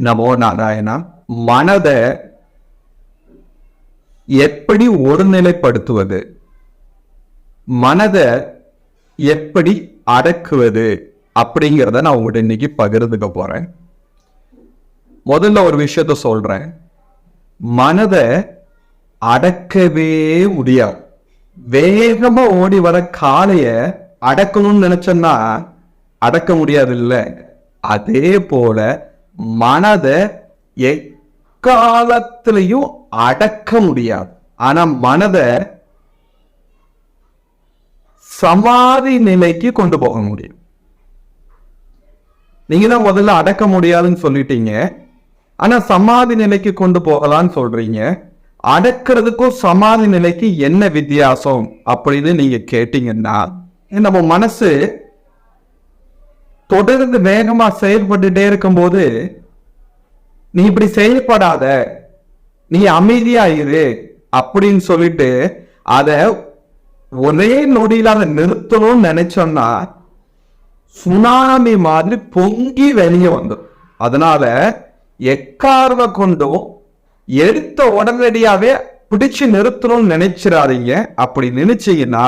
நமோ நாராயணா மனதை எப்படி ஒருநிலைப்படுத்துவது? மனதை எப்படி அடக்குவது? அப்படிங்கிறத நான் உங்கள்கிட்ட இன்னைக்கு பகிர்ந்துக்க போறேன். முதல்ல ஒரு விஷயத்த சொல்றேன். மனதை அடக்கவே முடியாது. வேகமா ஓடி வர காளைய அடக்கணும்னு நினைச்சோம்னா அடக்க முடியாது இல்ல அதே போல மனதை எக்காலத்திலையும் அடக்க முடியாது. ஆனா மனதை சமாதி நிலைக்கு கொண்டு போக முடியும். நீங்க தான் முதல்ல அடக்க முடியாதுன்னு சொல்லிட்டீங்க. ஆனா சமாதி நிலைக்கு கொண்டு போகலாம்னு சொல்றீங்க. அடக்கிறதுக்கும் சமாதி நிலைக்கு என்ன வித்தியாசம் அப்படின்னு நீங்க கேட்டீங்கன்னா நம்ம மனசு தொடர்ந்து வேகமா செயல்பட்டுட்டே இருக்கும்போது நீ இப்படி செயல்படாத. நீ அமைதியா இரு. அப்படின்னு சொல்லிட்டு அத ஒரே நொடியில அதை நிறுத்தணும்னு நினைச்சோம்னா சுனாமி மாதிரி பொங்கி வெளியே வந்துடும் அதனால எக்கார்வை கொண்டும் எடுத்த உடனடியாவே பிடிச்சு நிறுத்தணும்னு நினைச்சிடாதீங்க. அப்படி நினைச்சீங்கன்னா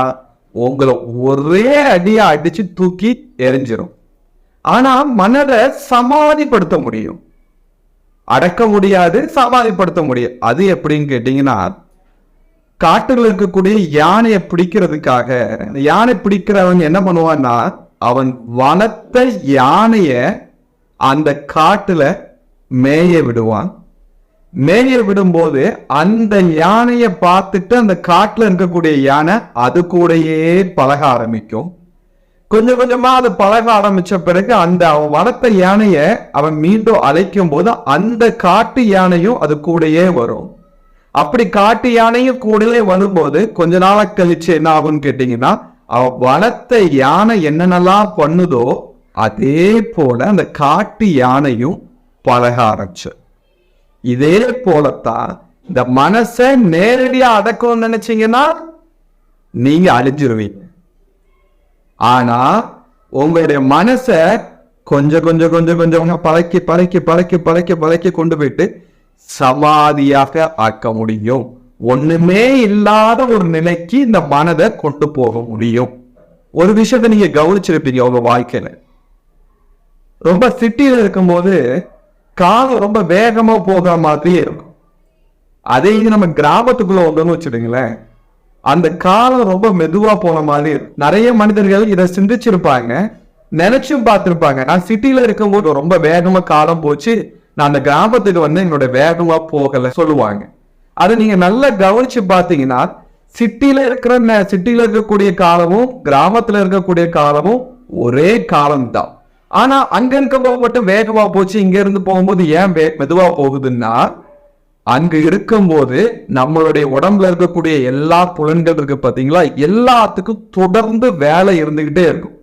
உங்களை ஒரே அடியா அடிச்சு தூக்கி எரிஞ்சிடும் ஆனா மனதை சமாதிப்படுத்த முடியும். அடக்க முடியாது சமாதிப்படுத்த முடியும். அது எப்படின்னு கேட்டீங்கன்னா காட்டுகள் இருக்கக்கூடிய யானையை பிடிக்கிறதுக்காக அந்த யானை பிடிக்கிறவன் என்ன பண்ணுவான்னா அவன் வளர்த்த யானைய அந்த காட்டுல மேய விடுவான். மேய விடும்போது அந்த யானையை பார்த்துட்டு அந்த காட்டுல இருக்கக்கூடிய யானை அது கூடயே பழக ஆரம்பிக்கும். கொஞ்சம் கொஞ்சமா அது பழக ஆரம்பிச்ச பிறகு அந்த அவன் வளர்த்த யானைய அவன் மீண்டும் அழைக்கும் போது அந்த காட்டு யானையும் அது கூடயே வரும். அப்படி காட்டு யானையும் கூடவே வரும்போது கொஞ்ச நாளா கழிச்சு என்ன ஆகும்னு கேட்டீங்கன்னா அவன் வளர்த்த யானை என்னென்னலாம் பண்ணுதோ அதே போல அந்த காட்டு யானையும் பழக ஆரம்பிச்சு. இதே போலத்தான் இந்த மனசை நேரடியா அடக்கணும்னு நினைச்சீங்கன்னா நீங்க அழிஞ்சிருவீங்க. ஆனா உங்களுடைய மனசை கொஞ்சம் கொஞ்சம் கொஞ்சம் கொஞ்சம் பழக்கி பழக்கி பழக்கி பழக்கி பழக்கி கொண்டு போயிட்டு சமாதியாக ஆக்க முடியும். ஒண்ணுமே இல்லாத ஒரு நிலைக்கு இந்த மனதை கொண்டு போக முடியும். ஒரு விஷயத்தை நீங்க கவனிச்சிருப்பீங்க உங்க வாழ்க்கையில. ரொம்ப சிட்டியில இருக்கும்போது காலம் ரொம்ப வேகமா போகிற மாதிரியே இருக்கும். அதே இது நம்ம கிராமத்துக்குள்ள வந்தோம்னு வச்சுடுங்களேன் அந்த காலம் ரொம்ப மெதுவா போன மாதிரி நிறைய மனிதர்கள் இதை சிந்திச்சிருப்பாங்க நினைச்சும் பார்த்திருப்பாங்க. நான் சிட்டில இருக்கும்போது ரொம்ப வேகமா காலம் போச்சு. நான் அந்த கிராமத்துக்கு வந்து என்னோட வேகமா போகல சொல்லுவாங்க. அதை நீங்க நல்லா கவனிச்சு பார்த்தீங்கன்னா சிட்டில இருக்கிற ந- சிட்டில இருக்கக்கூடிய காலமும் கிராமத்துல இருக்கக்கூடிய காலமும் ஒரே காலம்தான். ஆனா அங்க இருக்கும்போது மட்டும் வேகமா போச்சு இங்க இருந்து போகும்போது ஏன் வே- மெதுவா போகுதுன்னா அங்கு இருக்கும்போது நம்மளுடைய உடம்புல இருக்கக்கூடிய எல்லா புலன்கள் இருக்கு பாத்தீங்களா? எல்லாத்துக்கும் தொடர்ந்து வேலை இருந்துகிட்டே இருக்கும்.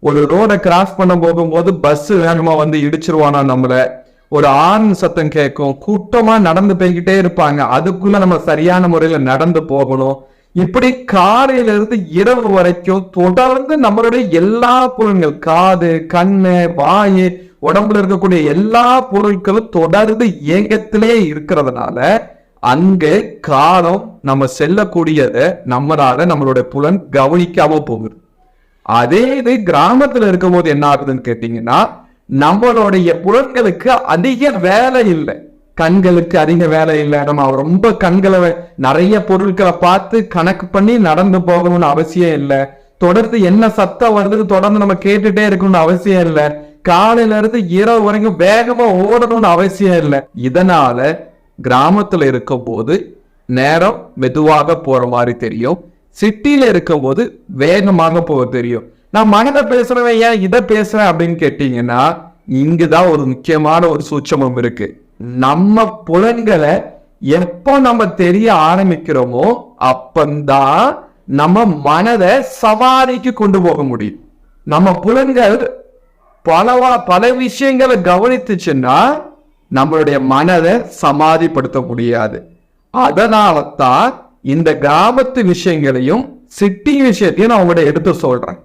ஒரு ரோடை கிராஸ் பண்ண போகும்போது பஸ் வேகமா வந்து இடிச்சிருவானா நம்மள? ஒரு ஆண் சத்தம் கேட்கும் கூட்டமா நடந்து போய்கிட்டே இருப்பாங்க. அதுக்குள்ள நம்ம சரியான முறையில நடந்து போகணும். இப்படி காலையிலிருந்து இரவு வரைக்கும் தொடர்ந்து நம்மளுடைய எல்லா பொருள்கள் காது கண்ணு வாய் உடம்புல இருக்கக்கூடிய எல்லா பொருட்களும் தொடர்ந்து இயக்கத்திலே இருக்கிறதுனால அங்கே காலம் நம்ம செல்லக்கூடியதை நம்மளால நம்மளுடைய புலன் கவனிக்காம போகுது. அதே இது கிராமத்துல இருக்கும்போது என்ன ஆகுதுன்னு கேட்டீங்கன்னா நம்மளுடைய புலன்களுக்கு அதிக வேலை இல்லை. கண்களுக்கு அதிக வேலை இல்லை நம்ம ரொம்ப கண்களை நிறைய பொருட்களை பார்த்து கணக்கு பண்ணி நடந்து போகணும்னு அவசியம் இல்லை. தொடர்ந்து என்ன சத்தம் வருது தொடர்ந்து நம்ம கேட்டுட்டே இருக்கணும்னு அவசியம் இல்லை. காலையில இருந்து இரவு வரைக்கும் வேகமா ஓடணும்னு அவசியம் இல்லை. இதனால கிராமத்துல இருக்கும்போது நேரம் மெதுவாக போற மாதிரி தெரியும். சிட்டியில இருக்கும் போது வேகமாக போக தெரியும். நான் மனதை பேசுறவன் ஏன் இதை பேசுறேன் அப்படின்னு கேட்டீங்கன்னா இங்குதான் ஒரு முக்கியமான ஒரு சூட்சமம் இருக்கு. நம்ம புலன்களை எப்போ நம்ம தெரிய ஆரம்பிக்கிறோமோ அப்பந்தான் நம்ம மனதை சவாரிக்கு கொண்டு போக முடியும். நம்ம புலன்கள் பலவா பல விஷயங்களை கவனித்துச்சுன்னா நம்மளுடைய மனதை சமாதிப்படுத்த முடியாது. அதனால தான் இந்த கிராமத்து விஷயங்களையும் சிட்டி விஷயத்தையும் நான் உங்கள்ட்ட எடுத்து சொல்றேன்.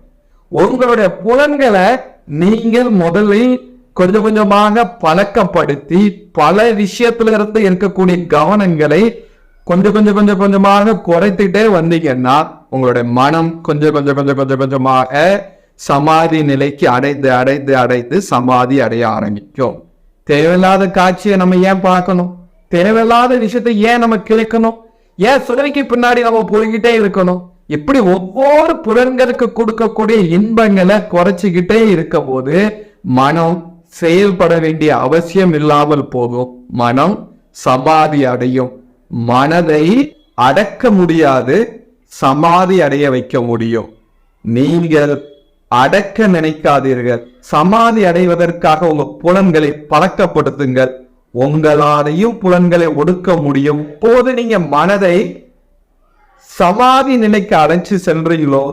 உங்களுடைய புலன்களை நீங்கள் முதலில் கொஞ்சம் கொஞ்சமாக பழக்கப்படுத்தி பல விஷயத்துல இருந்து இருக்கக்கூடிய கவனங்களை கொஞ்சம் கொஞ்சம் கொஞ்சம் கொஞ்சமாக குறைத்துட்டே வந்தீங்கன்னா உங்களுடைய மனம் கொஞ்சம் கொஞ்சம் கொஞ்சம் கொஞ்சம் கொஞ்சமாக சமாதி நிலைக்கு அடைந்து அடைந்து அடைந்து சமாதி அடைய ஆரம்பிக்கும். தேவையில்லாத காட்சியை நம்ம ஏன் பார்க்கணும்? தேவையில்லாத விஷயத்தை ஏன் நம்ம கிழக்கணும்? ஏன் சுடலைக்கு பின்னாடி நம்ம போய்கிட்டே இருக்கணும்? இப்படி ஒவ்வொரு புலன்களுக்கு கொடுக்கக்கூடிய இன்பங்களை குறைச்சிக்கிட்டே இருக்க போது மனம் செயல்பட வேண்டிய அவசியம் இல்லாமல் போகும். மனம் சமாதி அடையும். மனதை அடக்க முடியாது சமாதி அடைய வைக்க முடியும். நீங்கள் அடக்க நினைக்காதீர்கள். சமாதி அடைவதற்காக உங்க புலன்களை பழக்கப்படுத்துங்கள். உங்களாலையும் புலன்களை ஒடுக்க முடியும். போது நீங்க மனதை சமாதி நிலைக்கு அடைச்சு சென்றீங்களோ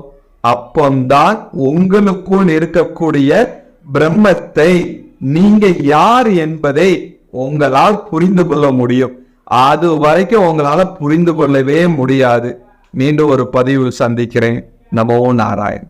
அப்பந்தான் உங்களுக்குள் இருக்கக்கூடிய பிரம்மத்தை நீங்க யார் என்பதை உங்களால் புரிந்து கொள்ள முடியும். அது வரைக்கும் உங்களால புரிந்து கொள்ளவே முடியாது. மீண்டும் ஒரு பதிவு சந்திக்கிறேன். நமோ நாராயண்.